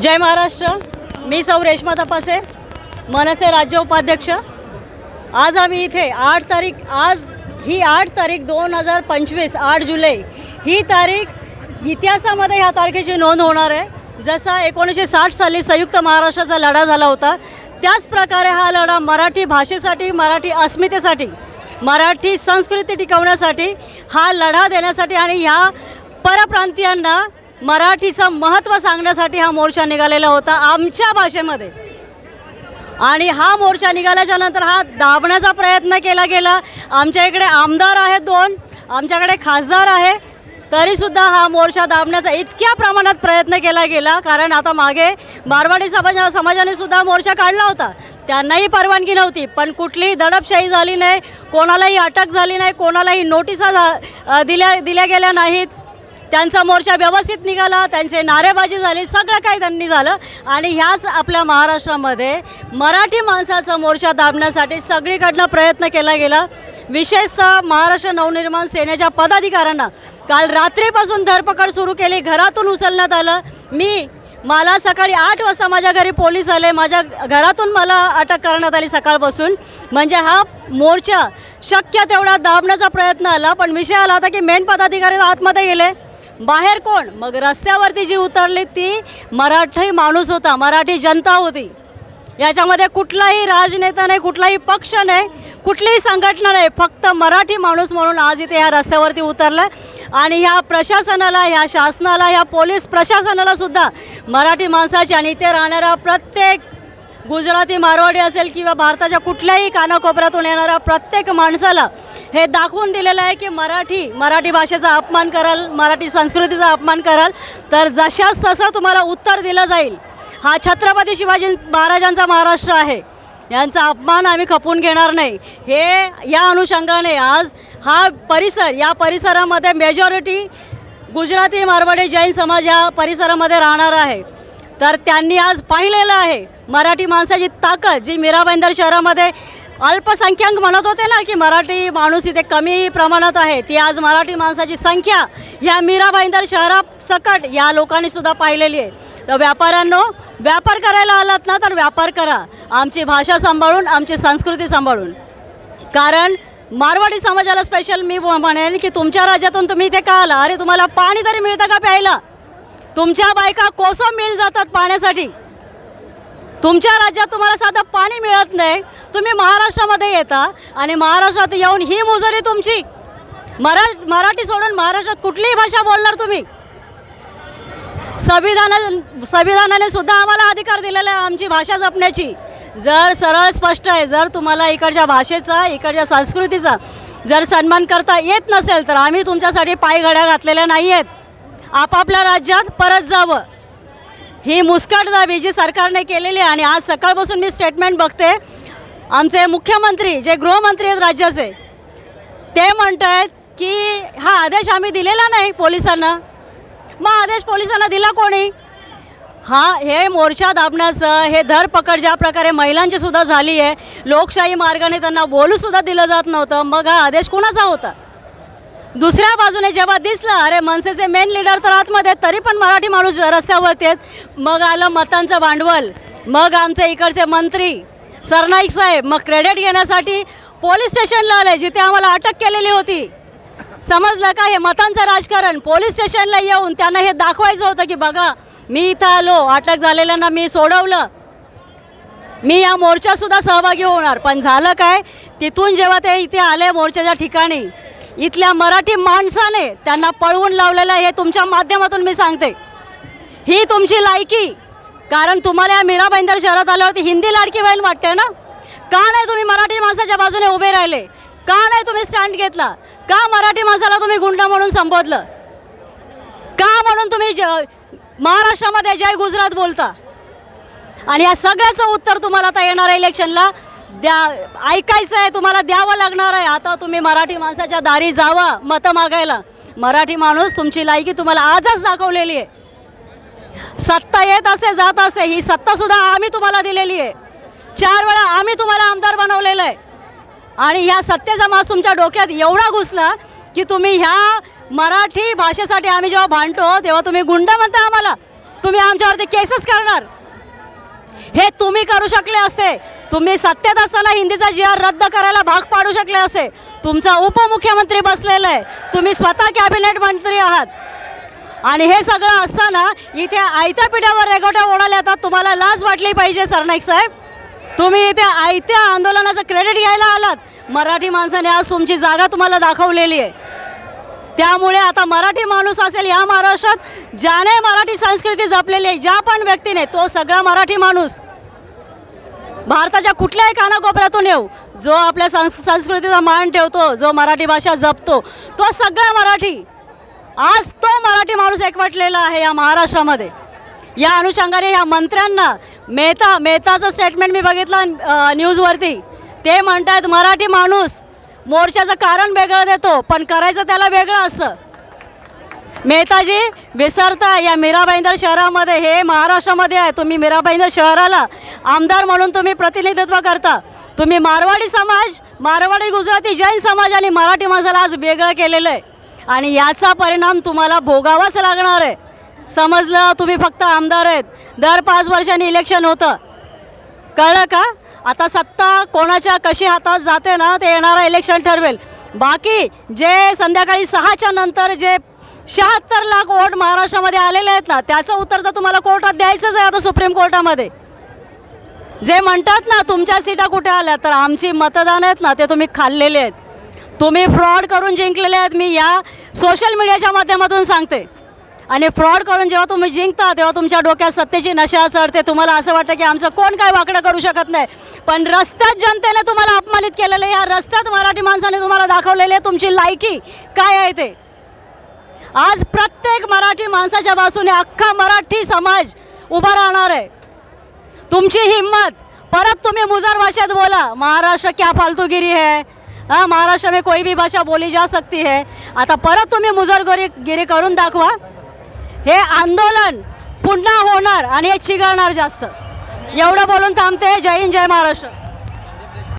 जय महाराष्ट्र. मी सौ रेश्मा तपासे. मनसे राज्य उपाध्यक्ष. आज आम्ही इथे आठ तारीख आज ही आठ तारीख दोन हजार पंचवीस आठ जुलै ही तारीख इतिहासामध्ये ह्या तारखेची नोंद होणार आहे. जसा एकोणीसशे साठ साली संयुक्त महाराष्ट्राचा लढा झाला होता त्याच प्रकारे हा लढा मराठी भाषेसाठी मराठी अस्मितेसाठी मराठी संस्कृती टिकवण्यासाठी हा लढा देण्यासाठी आणि ह्या परप्रांतीयांना मराठीचं महत्त्व सांगण्यासाठी हा मोर्चा निघालेला होता आमच्या भाषेमध्ये. आणि हा मोर्चा निघाल्याच्या नंतर हा दाबण्याचा प्रयत्न केला गेला. आमच्या इकडे आमदार आहेत दोन आमच्याकडे खासदार आहे. तरीसुद्धा हा मोर्चा दाबण्याचा इतक्या प्रमाणात प्रयत्न केला गेला. कारण आता मागे मारवाडी समाज समाजाने सुद्धा मोर्चा काढला होता. त्यांनाही परवानगी नव्हती. पण कुठलीही दडपशाही झाली नाही कोणालाही अटक झाली नाही कोणालाही नोटिसा झा- दिल्या दिल्या गेल्या नाहीत. त्यांचा मोर्चा व्यवस्थित निघाला त्यांचे नारेबाजी झाली सगळं काही त्यांनी झालं. आणि ह्याच आपल्या महाराष्ट्रामध्ये मराठी माणसाचा मोर्चा दाबण्यासाठी सगळीकडनं प्रयत्न केला गेला. विशेषतः महाराष्ट्र नवनिर्माण सेनेच्या पदाधिकाऱ्यांना काल रात्रीपासून धरपकड सुरू केली घरातून उचलण्यात आलं. मी मला सकाळी आठ वाजता माझ्या घरी पोलीस आले. माझ्या घरातून मला अटक करण्यात आली सकाळपासून. म्हणजे हा मोर्चा शक्य तेवढा दाबण्याचा प्रयत्न आला. पण विषय आला होता की मेन पदाधिकारी आतमध्ये गेले. बाहेर कोण? मग रस्त्यावरती जी उतरली ती मराठी माणूस होता मराठी जनता होती. याच्यामध्ये कुठलाही राजनेता नाही कुठलाही पक्ष नाही कुठलीही संघटना नाही फक्त मराठी माणूस म्हणून आज इथे ह्या रस्त्यावरती उतरलं आणि ह्या प्रशासनाला ह्या शासनाला ह्या पोलीस प्रशासनाला सुद्धा मराठी माणसाची आणि इथे राहणारा प्रत्येक गुजराती मारवाडी असेल किंवा भारताच्या कुठल्याही कानाकोपऱ्यातून येणाऱ्या प्रत्येक माणसाला हे दाखवून दिलेलं आहे की मराठी मराठी भाषेचा अपमान कराल मराठी संस्कृतीचा अपमान कराल. तर जशाच तसं तुम्हाला उत्तर दिलं जाईल. हा छत्रपती शिवाजी महाराजांचा महाराष्ट्र आहे. यांचा अपमान आम्ही खपून घेणार नाही. हे या अनुषंगाने आज हा परिसर या परिसरामध्ये मेजॉरिटी गुजराती मारवाडी जैन समाज या परिसरामध्ये राहणार आहे. तर त्यांनी आज पाहिलेलं आहे. मराठी माणसाची ताकद जी मीरा शहरामध्ये अल्पसंख्याक म्हणत होते ना की मराठी माणूस इथे कमी प्रमाणात आहे ती आज मराठी माणसाची संख्या ह्या मीरा भाईंदर शहरासकट या लोकांनी सुद्धा पाहिलेली आहे. तर व्यापाऱ्यांनो व्यापार करायला आलात ना तर व्यापार करा. आमची भाषा सांभाळून आमची संस्कृती सांभाळून. कारण मारवाडी समाजाला स्पेशल मी म्हणेन की तुमच्या राज्यातून तुम्ही इथे का आला? अरे तुम्हाला पाणी तरी मिळतं का प्यायला? तुमच्या बायका कोसं मिळ जातात पाण्यासाठी. तुमच्या राज्यात तुम्हाला साधं पाणी मिळत नाही. तुम्ही महाराष्ट्रामध्ये येता आणि महाराष्ट्रात येऊन ही मुजरी तुमची. मरा मराठी सोडून महाराष्ट्रात कुठलीही भाषा बोलणार तुम्ही. संविधाना संविधानाने सुद्धा आम्हाला अधिकार दिलेला आहे आमची भाषा जपण्याची. जर सरळ स्पष्ट आहे जर तुम्हाला इकडच्या भाषेचा इकडच्या संस्कृतीचा जर सन्मान करता येत नसेल तर आम्ही तुमच्यासाठी पायघड्या घातलेल्या नाही आहेत आपापल्या राज्यात परत जावं. ही मुस्काटदाबी जी सरकारने केलेली आहे आणि आज सकाळपासून मी स्टेटमेंट बघते आमचे मुख्यमंत्री जे गृहमंत्री आहेत राज्याचे ते म्हणत आहेत की हा आदेश आम्ही दिलेला नाही पोलिसांना. मग आदेश पोलिसांना दिला कोणी? हा हे मोर्चा दाबण्याचं हे धरपकड ज्या प्रकारे महिलांची सुद्धा झाली आहे लोकशाही मार्गाने त्यांना बोलूसुद्धा दिलं जात नव्हतं. मग हा आदेश कुणाचा होता? दुसऱ्या बाजूने जेव्हा दिसलं अरे मनसेचे मेन लीडर तर आतमध्ये आहेत, तरी पण मराठी माणूस रस्त्यावरती आहेत. मग आलं मतांचं भांडवल. मग आमचे इकडचे मंत्री सरनाईक साहेब मग क्रेडिट घेण्यासाठी पोलीस स्टेशनला आले जिथे आम्हाला अटक केलेली होती. समजलं का हे मतांचं राजकारण? पोलीस स्टेशनला येऊन त्यांना हे दाखवायचं होतं की बघा मी इथं आलो अटक झालेल्यांना मी सोडवलं. मी या मोर्चातसुद्धा सहभागी होणार. पण झालं काय? तिथून जेव्हा ते इथे आले मोर्चाच्या ठिकाणी इथल्या मराठी माणसाने त्यांना पळवून लावलेलं हे तुमच्या माध्यमातून मी सांगते. ही तुमची लायकी कारण तुम्हाला या मीरा भाईंदर शहरात आल्यावरती हिंदी लाडकी बहीण वाटते ना? का नाही तुम्ही मराठी माणसाच्या बाजूने उभे राहिले? का नाही तुम्ही स्टँड घेतला? का मराठी माणसाला तुम्ही गुंड म्हणून संबोधलं? का म्हणून तुम्ही ज महाराष्ट्रामध्ये जय गुजरात बोलता? आणि या सगळ्याचं उत्तर तुम्हाला आता येणाऱ्या इलेक्शनला. द्या ऐकायचं आहे तुम्हाला द्यावं लागणार आहे. आता तुम्ही मराठी माणसाच्या दारी जावा मतं मागायला. मराठी माणूस तुमची लायकी तुम्हाला आजच दाखवलेली आहे. सत्ता येत असे जात असे ही सत्तासुद्धा आम्ही तुम्हाला दिलेली आहे. चार वेळा आम्ही तुम्हाला आमदार बनवलेलं आहे. आणि ह्या सत्तेचा मास तुमच्या डोक्यात एवढा घुसला की तुम्ही ह्या मराठी भाषेसाठी आम्ही जेव्हा भांडतो तेव्हा तुम्ही गुंड म्हणता आम्हाला. तुम्ही आमच्यावरती केसेस करणार. हे तुम्ही करू शकले असते. तुम्ही सत्तेत असताना हिंदीचा जी आर रद्द करायला भाग पाडू शकले असते तुमचा उपमुख्यमंत्री बसलेला आहे. तुम्ही स्वतः कॅबिनेट मंत्री आहात. आणि हे सगळं असताना इथे आयत्या पिठावर रेगोट्या ओढाल्या येतात तुम्हाला लाज वाटली पाहिजे सरनाईक साहेब. तुम्ही इथे आयत्या आंदोलनाचं क्रेडिट घ्यायला आलात. मराठी माणसाने आज तुमची जागा तुम्हाला दाखवलेली आहे. त्यामुळे आता मराठी माणूस असेल या महाराष्ट्रात ज्याने मराठी संस्कृती जपलेली आहे ज्या पण व्यक्तीने तो सगळा मराठी माणूस. भारताच्या कुठल्याही कानाकोपऱ्यातून येऊ जो आपल्या संस् संस्कृतीचा मान ठेवतो जो मराठी भाषा जपतो तो सगळा मराठी. आज तो मराठी माणूस एकवटलेला आहे या महाराष्ट्रामध्ये. या अनुषंगाने ह्या मंत्र्यांना मेहता मेहताचं स्टेटमेंट मी बघितलं न्यूजवरती ते म्हणतात मराठी माणूस मोर्चाचं कारण वेगळं देतो पण करायचं त्याला वेगळं असतं मेहताजी विसरता या मीराबाईंदर शहरामध्ये. हे महाराष्ट्रामध्ये आहे. तुम्ही मीराबाईंदर शहराला आमदार म्हणून तुम्ही प्रतिनिधित्व करता. तुम्ही मारवाडी समाज मारवाडी गुजराती जैन समाज आणि मराठी माणसाला आज वेगळं केलेलं आहे. आणि याचा परिणाम तुम्हाला भोगावाच लागणार आहे. समजलं? तुम्ही फक्त आमदार आहेत. दर पाच वर्षांनी इलेक्शन होतं. कळलं का? आता सत्ता कोणाच्या कशी हातात जाते ना ते येणारं इलेक्शन ठरवेल. बाकी जे संध्याकाळी सहाच्या नंतर जे शहात्तर लाख वोट महाराष्ट्रामध्ये आलेले आहेत ना त्याचं उत्तर तर तुम्हाला कोर्टात द्यायचंच आहे आता सुप्रीम कोर्टामध्ये. जे म्हणतात ना तुमच्या सीटा कुठे आल्या तर आमची मतदान आहेत ना ते तुम्ही खाल्लेले आहेत. तुम्ही फ्रॉड करून जिंकलेले आहेत मी या सोशल मीडियाच्या माध्यमातून सांगते. आणि फ्रॉड करून जेव्हा तुम्ही जिंकता तेव्हा तुमच्या डोक्यात सत्तेची नशा चढते. तुम्हाला असं वाटतं की आमचं कोण काय वाकडं करू शकत नाही. पण रस्त्यात जनतेने तुम्हाला अपमानित केलेलं आहे. या रस्त्यात मराठी माणसाने तुम्हाला दाखवलेले आहे तुमची लायकी काय आहे ते. आज प्रत्येक मराठी माणसाच्या बाजूने अख्खा मराठी समाज उभा राहणार आहे. तुमची हिम्मत परत तुम्ही मुजर भाषेत बोला. महाराष्ट्र क्या फालतूगिरी है? हां महाराष्ट्र में कोई भी भाषा बोली जा सकती है. आता परत तुम्ही मुजरगिरी गिरी करून दाखवा. हे आंदोलन पुन्हा होणार आणि हे चिघळणार जास्त. एवढं बोलून थांबते. जय हिंद जय महाराष्ट्र.